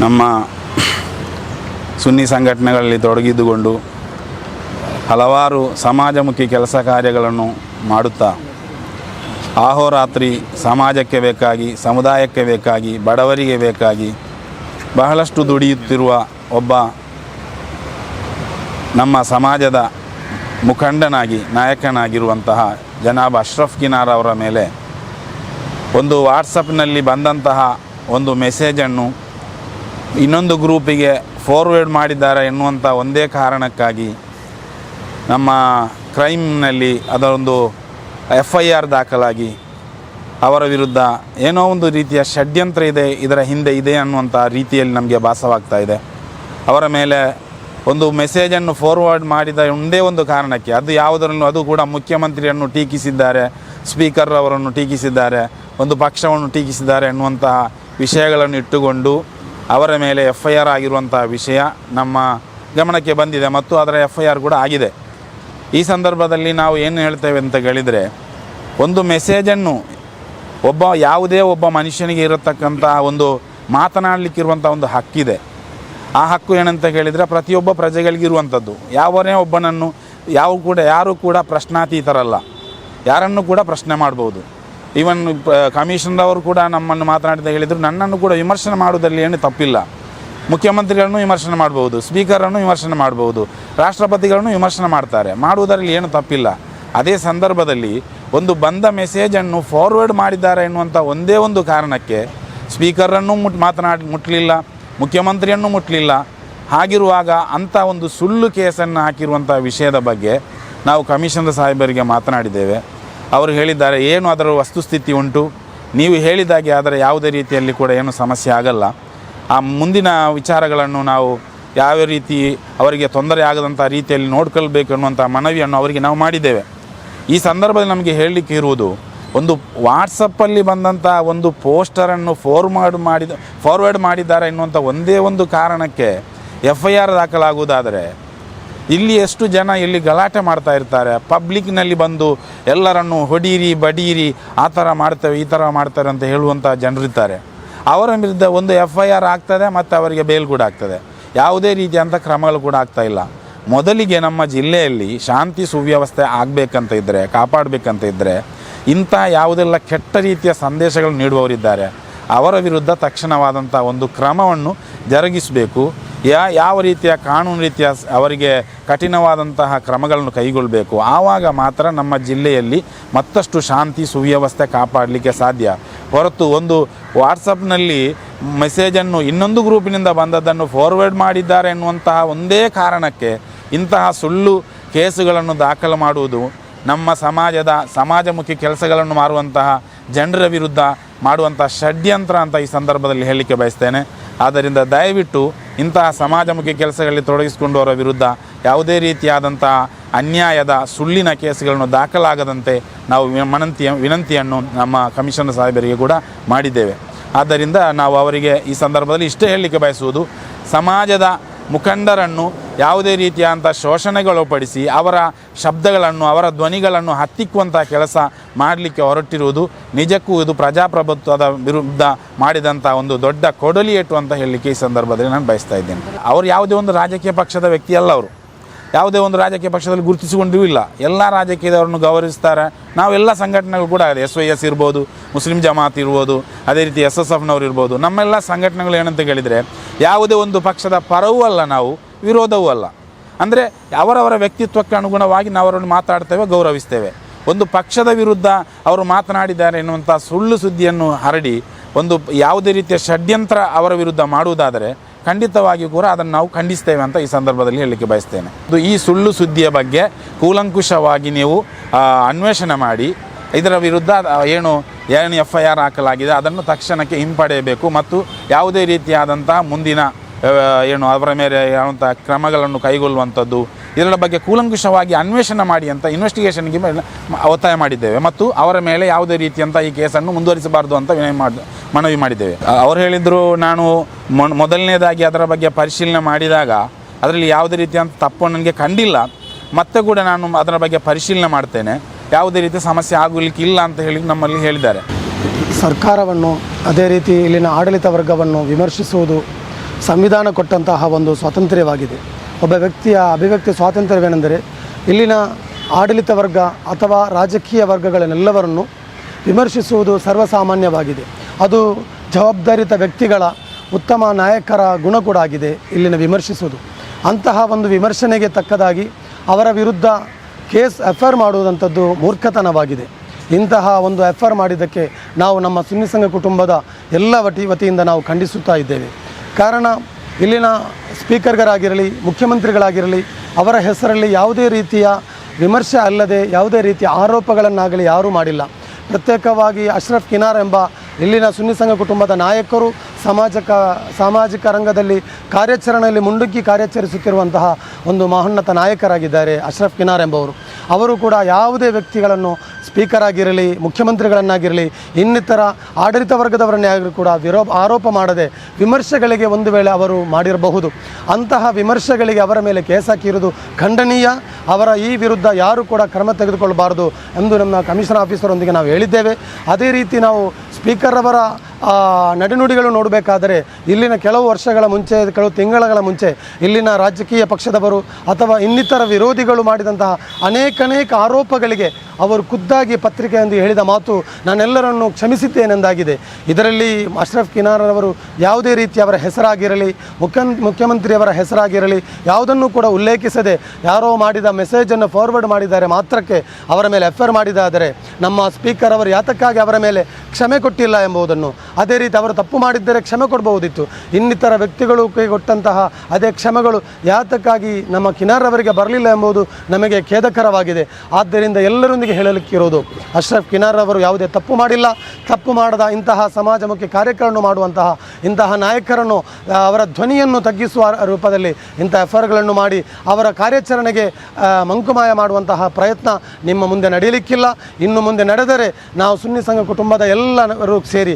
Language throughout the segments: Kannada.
ನಮ್ಮ ಸುನ್ನಿ ಸಂಘಟನೆಗಳಲ್ಲಿ ತೊಡಗಿದ್ದುಕೊಂಡು ಹಲವಾರು ಸಮಾಜಮುಖಿ ಕೆಲಸ ಕಾರ್ಯಗಳನ್ನು ಮಾಡುತ್ತಾ, ಆಹೋರಾತ್ರಿ ಸಮಾಜಕ್ಕೆ ಬೇಕಾಗಿ, ಸಮುದಾಯಕ್ಕೆ ಬೇಕಾಗಿ, ಬಡವರಿಗೆ ಬೇಕಾಗಿ ಬಹಳಷ್ಟು ದುಡಿಯುತ್ತಿರುವ ಒಬ್ಬ ನಮ್ಮ ಸಮಾಜದ ಮುಖಂಡನಾಗಿ, ನಾಯಕನಾಗಿರುವಂತಹ ಜನಾಬ್ ಅಶ್ರಫ್ ಕಿನಾರ್ ಅವರ ಮೇಲೆ ಒಂದು ವಾಟ್ಸಪ್ನಲ್ಲಿ ಬಂದಂತಹ ಒಂದು ಮೆಸೇಜನ್ನು ಇನ್ನೊಂದು ಗ್ರೂಪಿಗೆ ಫಾರ್ವರ್ಡ್ ಮಾಡಿದ್ದಾರೆ ಎನ್ನುವಂಥ ಒಂದೇ ಕಾರಣಕ್ಕಾಗಿ ನಮ್ಮ ಕ್ರೈಮ್ನಲ್ಲಿ ಅದರೊಂದು ಎಫ್ ಐ ಆರ್ ದಾಖಲಾಗಿ ಅವರ ವಿರುದ್ಧ ಏನೋ ಒಂದು ರೀತಿಯ ಷಡ್ಯಂತ್ರ ಇದೆ, ಇದರ ಹಿಂದೆ ಇದೆ ಅನ್ನುವಂಥ ರೀತಿಯಲ್ಲಿ ನಮಗೆ ಭಾಸವಾಗ್ತಾ ಇದೆ. ಅವರ ಮೇಲೆ ಒಂದು ಮೆಸೇಜನ್ನು ಫಾರ್ವರ್ಡ್ ಮಾಡಿದ ಒಂದೇ ಒಂದು ಕಾರಣಕ್ಕೆ, ಅದು ಯಾವುದರಲ್ಲೂ, ಅದು ಕೂಡ ಮುಖ್ಯಮಂತ್ರಿಯನ್ನು ಟೀಕಿಸಿದ್ದಾರೆ ಸ್ಪೀಕರ್ ಅವರನ್ನು ಟೀಕಿಸಿದ್ದಾರೆ, ಒಂದು ಪಕ್ಷವನ್ನು ಟೀಕಿಸಿದ್ದಾರೆ ಎನ್ನುವಂತಹ ವಿಷಯಗಳನ್ನು ಇಟ್ಟುಕೊಂಡು ಅವರ ಮೇಲೆ ಎಫ್ ಐ ಆರ್ ಆಗಿರುವಂಥ ವಿಷಯ ನಮ್ಮ ಗಮನಕ್ಕೆ ಬಂದಿದೆ ಮತ್ತು ಅದರ ಎಫ್ ಐ ಆರ್ ಕೂಡ ಆಗಿದೆ. ಈ ಸಂದರ್ಭದಲ್ಲಿ ನಾವು ಏನು ಹೇಳ್ತೇವೆ ಅಂತ ಹೇಳಿದರೆ ಒಂದು ಮೆಸೇಜನ್ನು ಒಬ್ಬ ಯಾವುದೇ ಒಬ್ಬ ಮನುಷ್ಯನಿಗೆ ಇರತಕ್ಕಂಥ ಒಂದು ಮಾತನಾಡಲಿಕ್ಕಿರುವಂಥ ಒಂದು ಹಕ್ಕಿದೆ. ಆ ಹಕ್ಕು ಏನಂತ ಹೇಳಿದರೆ ಪ್ರತಿಯೊಬ್ಬ ಪ್ರಜೆಗಳಿಗಿರುವಂಥದ್ದು ಯಾವನೇ ಒಬ್ಬನನ್ನು, ಯಾವ ಕೂಡ, ಯಾರು ಕೂಡ ಪ್ರಶ್ನಾತೀತರಲ್ಲ. ಯಾರನ್ನು ಕೂಡ ಪ್ರಶ್ನೆ ಮಾಡ್ಬೋದು. ಈವನ್ ಕಮಿಷನರವರು ಕೂಡ ನಮ್ಮನ್ನು ಮಾತನಾಡಿದ ಹೇಳಿದರು, ನನ್ನನ್ನು ಕೂಡ ವಿಮರ್ಶನೆ ಮಾಡುವುದರಲ್ಲಿ ಏನು ತಪ್ಪಿಲ್ಲ. ಮುಖ್ಯಮಂತ್ರಿಗಳನ್ನು ವಿಮರ್ಶನೆ ಮಾಡ್ಬೋದು ಸ್ಪೀಕರನ್ನು ವಿಮರ್ಶನೆ ಮಾಡ್ಬೋದು ರಾಷ್ಟ್ರಪತಿಗಳನ್ನು ವಿಮರ್ಶನೆ ಮಾಡ್ತಾರೆ. ಮಾಡುವುದರಲ್ಲಿ ಏನು ತಪ್ಪಿಲ್ಲ. ಅದೇ ಸಂದರ್ಭದಲ್ಲಿ ಒಂದು ಬಂದ ಮೆಸೇಜನ್ನು ಫಾರ್ವರ್ಡ್ ಮಾಡಿದ್ದಾರೆ ಎನ್ನುವಂಥ ಒಂದೇ ಒಂದು ಕಾರಣಕ್ಕೆ ಸ್ಪೀಕರನ್ನು ಮುಟ್, ಮಾತನಾಡಿ ಮುಟ್ಟಲಿಲ್ಲ ಮುಖ್ಯಮಂತ್ರಿಯನ್ನು ಮುಟ್ಟಲಿಲ್ಲ ಹಾಗಿರುವಾಗ ಅಂಥ ಒಂದು ಸುಳ್ಳು ಕೇಸನ್ನು ಹಾಕಿರುವಂಥ ವಿಷಯದ ಬಗ್ಗೆ ನಾವು ಕಮಿಷನರ್ ಸಾಹೇಬರಿಗೆ ಮಾತನಾಡಿದ್ದೇವೆ. ಅವರು ಹೇಳಿದ್ದಾರೆ, ಏನು ಅದರ ವಸ್ತುಸ್ಥಿತಿ ಉಂಟು? ನೀವು ಹೇಳಿದಾಗೆ ಆದರೆ ಯಾವುದೇ ರೀತಿಯಲ್ಲಿ ಕೂಡ ಏನು ಸಮಸ್ಯೆ ಆಗಲ್ಲ. ಆ ಮುಂದಿನ ವಿಚಾರಗಳನ್ನು ನಾವು ಯಾವ ರೀತಿ ಅವರಿಗೆ ತೊಂದರೆ ಆಗದಂಥ ರೀತಿಯಲ್ಲಿ ನೋಡ್ಕೊಳ್ಬೇಕು ಅನ್ನುವಂಥ ಮನವಿಯನ್ನು ಅವರಿಗೆ ನಾವು ಮಾಡಿದ್ದೇವೆ. ಈ ಸಂದರ್ಭದಲ್ಲಿ ನಮಗೆ ಹೇಳಲಿಕ್ಕೆ ಇರುವುದು, ಒಂದು ವಾಟ್ಸಪ್ಪಲ್ಲಿ ಬಂದಂಥ ಒಂದು ಪೋಸ್ಟರನ್ನು ಫಾರ್ವರ್ಡ್ ಮಾಡಿದ ಫಾರ್ವರ್ಡ್ ಮಾಡಿದ್ದಾರೆ ಎನ್ನುವಂಥ ಒಂದೇ ಒಂದು ಕಾರಣಕ್ಕೆ ಎಫ್ ಐ ಆರ್ ದಾಖಲಾಗುವುದಾದರೆ ಇಲ್ಲಿ ಎಷ್ಟು ಜನ ಇಲ್ಲಿ ಗಲಾಟೆ ಮಾಡ್ತಾ ಇರ್ತಾರೆ ಪಬ್ಲಿಕ್ನಲ್ಲಿ ಬಂದು ಎಲ್ಲರನ್ನು ಹೊಡೀರಿ, ಬಡೀರಿ, ಆ ಥರ ಮಾಡ್ತೇವೆ, ಈ ಥರ ಮಾಡ್ತಾರೆ ಅಂತ ಹೇಳುವಂಥ ಜನರಿದ್ದಾರೆ. ಅವರ ವಿರುದ್ಧ ಒಂದು ಎಫ್ ಐ ಆರ್ ಆಗ್ತದೆ ಮತ್ತು ಅವರಿಗೆ ಬೇಲ್ ಕೂಡ ಆಗ್ತದೆ. ಯಾವುದೇ ರೀತಿಯಂಥ ಕ್ರಮಗಳು ಕೂಡ ಆಗ್ತಾ ಇಲ್ಲ. ಮೊದಲಿಗೆ ನಮ್ಮ ಜಿಲ್ಲೆಯಲ್ಲಿ ಶಾಂತಿ ಸುವ್ಯವಸ್ಥೆ ಆಗಬೇಕಂತ ಇದ್ದರೆ ಕಾಪಾಡಬೇಕಂತ ಇದ್ದರೆ ಇಂಥ ಯಾವುದೆಲ್ಲ ಕೆಟ್ಟ ರೀತಿಯ ಸಂದೇಶಗಳು ನೀಡುವವರಿದ್ದಾರೆ, ಅವರ ವಿರುದ್ಧ ತಕ್ಷಣವಾದಂಥ ಒಂದು ಕ್ರಮವನ್ನು ಜರುಗಿಸಬೇಕು. ಯಾ, ಯಾವ ರೀತಿಯ ಕಾನೂನು ರೀತಿಯ ಅವರಿಗೆ ಕಠಿಣವಾದಂತಹ ಕ್ರಮಗಳನ್ನು ಕೈಗೊಳ್ಳಬೇಕು ಆವಾಗ ಮಾತ್ರ ನಮ್ಮ ಜಿಲ್ಲೆಯಲ್ಲಿ ಮತ್ತಷ್ಟು ಶಾಂತಿ, ಸುವ್ಯವಸ್ಥೆ ಕಾಪಾಡಲಿಕ್ಕೆ ಸಾಧ್ಯ. ಹೊರತು ಒಂದು ವಾಟ್ಸಪ್ನಲ್ಲಿ ಮೆಸೇಜನ್ನು ಇನ್ನೊಂದು ಗ್ರೂಪಿನಿಂದ ಬಂದದ್ದನ್ನು ಫಾರ್ವರ್ಡ್ ಮಾಡಿದ್ದಾರೆ ಎನ್ನುವಂತಹ ಒಂದೇ ಕಾರಣಕ್ಕೆ ಇಂತಹ ಸುಳ್ಳು ಕೇಸುಗಳನ್ನು ದಾಖಲು ಮಾಡುವುದು, ನಮ್ಮ ಸಮಾಜದ ಸಮಾಜಮುಖಿ ಕೆಲಸಗಳನ್ನು ಮಾರುವಂತಹ ಜನರ ವಿರುದ್ಧ ಮಾಡುವಂಥ ಷಡ್ಯಂತ್ರ ಅಂತ ಈ ಸಂದರ್ಭದಲ್ಲಿ ಹೇಳಲಿಕ್ಕೆ ಬಯಸ್ತೇನೆ. ಆದ್ದರಿಂದ ದಯವಿಟ್ಟು ಇಂತಹ ಸಮಾಜಮುಖಿ ಕೆಲಸಗಳಲ್ಲಿ ತೊಡಗಿಸಿಕೊಂಡವರ ವಿರುದ್ಧ ಯಾವುದೇ ರೀತಿಯಾದಂತಹ ಅನ್ಯಾಯದ ಸುಳ್ಳಿನ ಕೇಸುಗಳನ್ನು ದಾಖಲಾಗದಂತೆ ನಾವು ಮನಂತಿಯ ವಿನಂತಿಯನ್ನು ನಮ್ಮ ಕಮಿಷನರ್ ಸಾಹೇಬರಿಗೆ ಕೂಡ ಮಾಡಿದ್ದೇವೆ. ಆದ್ದರಿಂದ ನಾವು ಅವರಿಗೆ ಈ ಸಂದರ್ಭದಲ್ಲಿ ಇಷ್ಟೇ ಹೇಳಲಿಕ್ಕೆ ಬಯಸುವುದು, ಸಮಾಜದ ಮುಖಂಡರನ್ನು ಯಾವುದೇ ರೀತಿಯಾದಂಥ ಶೋಷಣೆಗೊಳಪಡಿಸಿ ಅವರ ಶಬ್ದಗಳನ್ನು, ಅವರ ಧ್ವನಿಗಳನ್ನು ಹತ್ತಿಕ್ಕುವಂಥ ಕೆಲಸ ಮಾಡಲಿಕ್ಕೆ ಹೊರಟಿರುವುದು ನಿಜಕ್ಕೂ ಇದು ಪ್ರಜಾಪ್ರಭುತ್ವದ ವಿರುದ್ಧ ಮಾಡಿದಂಥ ಒಂದು ದೊಡ್ಡ ಕೊಡಲಿಯೇಟು ಅಂತ ಹೇಳಲಿಕ್ಕೆ ಈ ಸಂದರ್ಭದಲ್ಲಿ ನಾನು ಬಯಸ್ತಾ ಇದ್ದೇನೆ. ಅವರು ಯಾವುದೇ ಒಂದು ರಾಜಕೀಯ ಪಕ್ಷದ ವ್ಯಕ್ತಿಯಲ್ಲ ಅವರು. ಯಾವುದೇ ಒಂದು ರಾಜಕೀಯ ಪಕ್ಷದಲ್ಲಿ ಗುರುತಿಸಿಕೊಂಡೂ ಇಲ್ಲ. ಎಲ್ಲ ರಾಜಕೀಯದವರನ್ನು ಗೌರವಿಸ್ತಾರೆ. ನಾವೆಲ್ಲ ಸಂಘಟನೆಗಳು ಕೂಡ ಆಗಿದೆ ಎಸ್ ವೈ ಎಸ್ ಇರ್ಬೋದು, ಮುಸ್ಲಿಂ ಜಮಾತ್ ಇರ್ಬೋದು, ಅದೇ ರೀತಿ ಎಸ್ ಎಸ್ ಎಫ್ನವ್ರು ಇರ್ಬೋದು. ನಮ್ಮೆಲ್ಲ ಸಂಘಟನೆಗಳು ಏನಂತ ಕೇಳಿದರೆ, ಯಾವುದೇ ಒಂದು ಪಕ್ಷದ ಪರವೂ ಅಲ್ಲ ನಾವು, ವಿರೋಧವೂ ಅಲ್ಲ. ಅಂದರೆ ಅವರವರ ವ್ಯಕ್ತಿತ್ವಕ್ಕೆ ಅನುಗುಣವಾಗಿ ನಾವು ಅವರನ್ನು ಮಾತಾಡ್ತೇವೆ, ಗೌರವಿಸ್ತೇವೆ. ಒಂದು ಪಕ್ಷದ ವಿರುದ್ಧ ಅವರು ಮಾತನಾಡಿದ್ದಾರೆ ಎನ್ನುವಂಥ ಸುಳ್ಳು ಸುದ್ದಿಯನ್ನು ಹರಡಿ, ಒಂದು ಯಾವುದೇ ರೀತಿಯ ಷಡ್ಯಂತ್ರ ಅವರ ವಿರುದ್ಧ ಮಾಡುವುದಾದರೆ ಖಂಡಿತವಾಗಿಯೂ ಕೂಡ ಅದನ್ನು ನಾವು ಖಂಡಿಸ್ತೇವೆ ಅಂತ ಈ ಸಂದರ್ಭದಲ್ಲಿ ಹೇಳಲಿಕ್ಕೆ ಬಯಸ್ತೇನೆ. ಇದು ಈ ಸುಳ್ಳು ಸುದ್ದಿಯ ಬಗ್ಗೆ ಕೂಲಂಕುಷವಾಗಿ ನೀವು ಅನ್ವೇಷಣೆ ಮಾಡಿ, ಇದರ ವಿರುದ್ಧ ಏನು ಏನು ಎಫ್ ಐ ಆರ್ ಹಾಕಲಾಗಿದೆ ಅದನ್ನು ತಕ್ಷಣಕ್ಕೆ ಹಿಂಪಡೆಯಬೇಕು ಮತ್ತು ಯಾವುದೇ ರೀತಿಯಾದಂಥ ಮುಂದಿನ ಏನು, ಅವರ ಮೇಲೆ ಯಾವಂಥ ಕ್ರಮಗಳನ್ನು ಕೈಗೊಳ್ಳುವಂಥದ್ದು ಇದರ ಬಗ್ಗೆ ಕೂಲಂಕುಷವಾಗಿ ಅನ್ವೇಷಣೆ ಮಾಡಿ ಅಂತ ಇನ್ವೆಸ್ಟಿಗೇಷನ್ಗೆ ಒತ್ತಾಯ ಮಾಡಿದ್ದೇವೆ. ಮತ್ತು ಅವರ ಮೇಲೆ ಯಾವುದೇ ರೀತಿಯಂಥ ಈ ಕೇಸನ್ನು ಮುಂದುವರಿಸಬಾರ್ದು ಅಂತ ವಿನಯ ಮಾಡಿ ಮನವಿ ಮಾಡಿದ್ದೇವೆ. ಅವರು ಹೇಳಿದರು ನಾನು ಮೊದಲನೇದಾಗಿ ಅದರ ಬಗ್ಗೆ ಪರಿಶೀಲನೆ ಮಾಡಿದಾಗ ಅದರಲ್ಲಿ ಯಾವುದೇ ರೀತಿಯಂಥ ತಪ್ಪು ನನಗೆ ಕಂಡಿಲ್ಲ. ಮತ್ತೆ ಕೂಡ ನಾನು ಅದರ ಬಗ್ಗೆ ಪರಿಶೀಲನೆ ಮಾಡ್ತೇನೆ. ಯಾವುದೇ ರೀತಿಯ ಸಮಸ್ಯೆ ಆಗಲಿಕ್ಕೆ ಇಲ್ಲ ಅಂತ ಹೇಳಿ ನಮ್ಮಲ್ಲಿ ಹೇಳಿದ್ದಾರೆ. ಸರ್ಕಾರವನ್ನು ಅದೇ ರೀತಿ ಇಲ್ಲಿನ ಆಡಳಿತ ವರ್ಗವನ್ನು ವಿಮರ್ಶಿಸುವುದು ಸಂವಿಧಾನ ಕೊಟ್ಟಂತಹ ಒಂದು ಸ್ವಾತಂತ್ರ್ಯವಾಗಿದೆ. ಒಬ್ಬ ವ್ಯಕ್ತಿಯ ಅಭಿವ್ಯಕ್ತಿ ಸ್ವಾತಂತ್ರ್ಯವೇನೆಂದರೆ ಇಲ್ಲಿನ ಆಡಳಿತ ವರ್ಗ ಅಥವಾ ರಾಜಕೀಯ ವರ್ಗಗಳನ್ನೆಲ್ಲವರನ್ನು ವಿಮರ್ಶಿಸುವುದು ಸರ್ವಸಾಮಾನ್ಯವಾಗಿದೆ. ಅದು ಜವಾಬ್ದಾರಿತ ವ್ಯಕ್ತಿಗಳ ಉತ್ತಮ ನಾಯಕರ ಗುಣ ಕೂಡ ಆಗಿದೆ ಇಲ್ಲಿನ ವಿಮರ್ಶಿಸುವುದು. ಅಂತಹ ಒಂದು ವಿಮರ್ಶನೆಗೆ ತಕ್ಕದಾಗಿ ಅವರ ವಿರುದ್ಧ ಕೇಸ್ ಎಫ್ ಐ ಮಾಡುವುದಂಥದ್ದು ಮೂರ್ಖತನವಾಗಿದೆ. ಇಂತಹ ಒಂದು ಎಫ್ ಆರ್ ಮಾಡಿದ್ದಕ್ಕೆ ನಾವು ನಮ್ಮ ಸುನ್ನಿ ಸಂಘ ಕುಟುಂಬದ ಎಲ್ಲ ವಟಿ ವತಿಯಿಂದ ನಾವು ಖಂಡಿಸುತ್ತಾ ಇದ್ದೇವೆ. ಕಾರಣ ಇಲ್ಲಿನ ಸ್ಪೀಕರ್ಗರಾಗಿರಲಿ ಮುಖ್ಯಮಂತ್ರಿಗಳಾಗಿರಲಿ, ಅವರ ಹೆಸರಲ್ಲಿ ಯಾವುದೇ ರೀತಿಯ ವಿಮರ್ಶೆ ಅಲ್ಲದೆ ಯಾವುದೇ ರೀತಿಯ ಆರೋಪಗಳನ್ನಾಗಲಿ ಯಾರೂ ಮಾಡಿಲ್ಲ. ಪ್ರತ್ಯೇಕವಾಗಿ ಅಶ್ರಫ್ ಕಿನಾರ್ ಎಂಬ ಇಲ್ಲಿನ ಸುನ್ನಿ ಸಂಘ ಕುಟುಂಬದ ನಾಯಕರು ಸಮಾಜಕ ಸಾಮಾಜಿಕ ರಂಗದಲ್ಲಿ ಕಾರ್ಯಾಚರಣೆಯಲ್ಲಿ ಮುಂಡುಕ್ಕಿ ಕಾರ್ಯಾಚರಿಸುತ್ತಿರುವಂತಹ ಒಂದು ಮಹೋನ್ನತ ನಾಯಕರಾಗಿದ್ದಾರೆ ಅಶ್ರಫ್ ಕಿನಾರ್ ಎಂಬವರು. ಅವರು ಕೂಡ ಯಾವುದೇ ವ್ಯಕ್ತಿಗಳನ್ನು ಸ್ಪೀಕರ್ ಆಗಿರಲಿ, ಮುಖ್ಯಮಂತ್ರಿಗಳನ್ನಾಗಿರಲಿ, ಇನ್ನಿತರ ಆಡಳಿತ ವರ್ಗದವರನ್ನೇ ಆಗಲಿ ಕೂಡ ವಿರೋ ಆರೋಪ ಮಾಡದೆ ವಿಮರ್ಶೆಗಳಿಗೆ ಒಂದು ವೇಳೆ ಅವರು ಮಾಡಿರಬಹುದು. ಅಂತಹ ವಿಮರ್ಶೆಗಳಿಗೆ ಅವರ ಮೇಲೆ ಕೇಸ್ ಹಾಕಿರುವುದು ಖಂಡನೀಯ. ಅವರ ಈ ವಿರುದ್ಧ ಯಾರು ಕೂಡ ಕ್ರಮ ತೆಗೆದುಕೊಳ್ಳಬಾರದು ಎಂದು ನಮ್ಮ ಕಮಿಷನ್ ಆಫೀಸರೊಂದಿಗೆ ನಾವು ಹೇಳಿದ್ದೇವೆ. ಅದೇ ರೀತಿ ನಾವು ಸ್ಪೀಕರ್ ಅವರ ನಡೆನುಡಿಗಳು ನೋಡಬೇಕಾದರೆ ಇಲ್ಲಿನ ಕೆಲವು ವರ್ಷಗಳ ಮುಂಚೆ, ಕೆಲವು ತಿಂಗಳ ಮುಂಚೆ ಇಲ್ಲಿನ ರಾಜಕೀಯ ಪಕ್ಷದವರು ಅಥವಾ ಇನ್ನಿತರ ವಿರೋಧಿಗಳು ಮಾಡಿದಂತಹ ಅನೇಕನೇಕ ಆರೋಪಗಳಿಗೆ ಅವರು ಖುದ್ದಾಗಿ ಪತ್ರಿಕೆಯೊಂದಿಗೆ ಹೇಳಿದ ಮಾತು ನಾನೆಲ್ಲರನ್ನು ಕ್ಷಮಿಸಿದ್ದೇನೆಂದಾಗಿದೆ. ಇದರಲ್ಲಿ ಅಶ್ರಫ್ ಕಿನಾರವರು ಯಾವುದೇ ರೀತಿ ಅವರ ಹೆಸರಾಗಿರಲಿ ಮುಖ್ಯ ಮುಖ್ಯಮಂತ್ರಿಯವರ ಹೆಸರಾಗಿರಲಿ ಯಾವುದನ್ನು ಕೂಡ ಉಲ್ಲೇಖಿಸದೆ ಯಾರೋ ಮಾಡಿದ ಮೆಸೇಜನ್ನು ಫಾರ್ವರ್ಡ್ ಮಾಡಿದ್ದಾರೆ ಮಾತ್ರಕ್ಕೆ ಅವರ ಮೇಲೆ ಎಫ್ ಮಾಡಿದಾದರೆ ನಮ್ಮ ಸ್ಪೀಕರ್ ಅವರು ಯಾತಕ್ಕಾಗಿ ಅವರ ಮೇಲೆ ಕ್ಷಮೆ ಕೊಟ್ಟಿಲ್ಲ ಎಂಬುದನ್ನು ಅದೇ ರೀತಿ ಅವರು ತಪ್ಪು ಮಾಡಿದ್ದರೆ ಕ್ಷಮೆ ಕೊಡಬಹುದಿತ್ತು. ಇನ್ನಿತರ ವ್ಯಕ್ತಿಗಳು ಕೈಗೊಟ್ಟಂತಹ ಅದೇ ಕ್ಷಮೆಗಳು ಯಾತಕ್ಕಾಗಿ ನಮ್ಮ ಕಿನಾರ್ ಅವರಿಗೆ ಬರಲಿಲ್ಲ ಎಂಬುದು ನಮಗೆ ಖೇದಕರವಾಗಿದೆ. ಆದ್ದರಿಂದ ಎಲ್ಲರೊಂದಿಗೆ ಹೇಳಲಿಕ್ಕಿರೋದು ಅಶ್ರಫ್ ಕಿನಾರ್ ಅವರು ಯಾವುದೇ ತಪ್ಪು ಮಾಡಿಲ್ಲ. ತಪ್ಪು ಮಾಡದ ಇಂತಹ ಸಮಾಜಮುಖಿ ಕಾರ್ಯಕ್ರಮ ಮಾಡುವಂತಹ ಇಂತಹ ನಾಯಕರನ್ನು ಅವರ ಧ್ವನಿಯನ್ನು ತಗ್ಗಿಸುವ ರೂಪದಲ್ಲಿ ಇಂಥ ಎಫರ್ಗಳನ್ನು ಮಾಡಿ ಅವರ ಕಾರ್ಯಾಚರಣೆಗೆ ಮಂಕುಮಾಯ ಮಾಡುವಂತಹ ಪ್ರಯತ್ನ ನಿಮ್ಮ ಮುಂದೆ ನಡೆಯಲಿಕ್ಕಿಲ್ಲ. ಇನ್ನು ಮುಂದೆ ನಡೆದರೆ ನಾವು ಸುನ್ನಿ ಸಂಘ ಕುಟುಂಬದ ಎಲ್ಲರೂ ಸೇರಿ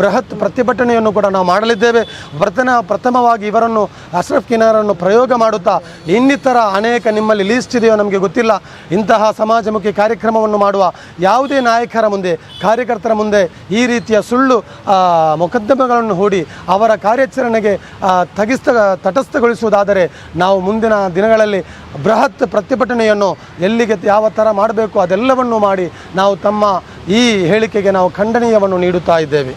ಬೃಹತ್ ಪ್ರತಿಭಟನೆಯನ್ನು ಕೂಡ ನಾವು ಮಾಡಲಿದ್ದೇವೆ. ಪ್ರಥಮ ಪ್ರಥಮವಾಗಿ ಇವರನ್ನು ಅಶ್ರಫ್ ಕಿನಾರನ್ನು ಪ್ರಯೋಗ ಮಾಡುತ್ತಾ ಇನ್ನಿತರ ಅನೇಕ ನಿಮ್ಮಲ್ಲಿ ಲೀಸ್ಟ್ ಇದೆಯೋ ನಮಗೆ ಗೊತ್ತಿಲ್ಲ. ಇಂತಹ ಸಮಾಜಮುಖಿ ಕಾರ್ಯಕ್ರಮವನ್ನು ಮಾಡುವ ಯಾವುದೇ ನಾಯಕರ ಮುಂದೆ, ಕಾರ್ಯಕರ್ತರ ಮುಂದೆ ಈ ರೀತಿಯ ಸುಳ್ಳು ಮೊಕದ್ದಮೆಗಳನ್ನು ಹೂಡಿ ಅವರ ಕಾರ್ಯಾಚರಣೆಗೆ ತಗಿಸ್ತ, ತಟಸ್ಥಗೊಳಿಸುವುದಾದರೆ ನಾವು ಮುಂದಿನ ದಿನಗಳಲ್ಲಿ ಬೃಹತ್ ಪ್ರತಿಭಟನೆಯನ್ನು ಎಲ್ಲಿಗೆ ಯಾವ ಥರ ಮಾಡಬೇಕು ಅದೆಲ್ಲವನ್ನು ಮಾಡಿ ನಾವು ತಮ್ಮ ಈ ಹೇಳಿಕೆಗೆ ನಾವು ಖಂಡನೀಯವನ್ನು ನೀಡುತ್ತಾ ಇದ್ದೇವೆ.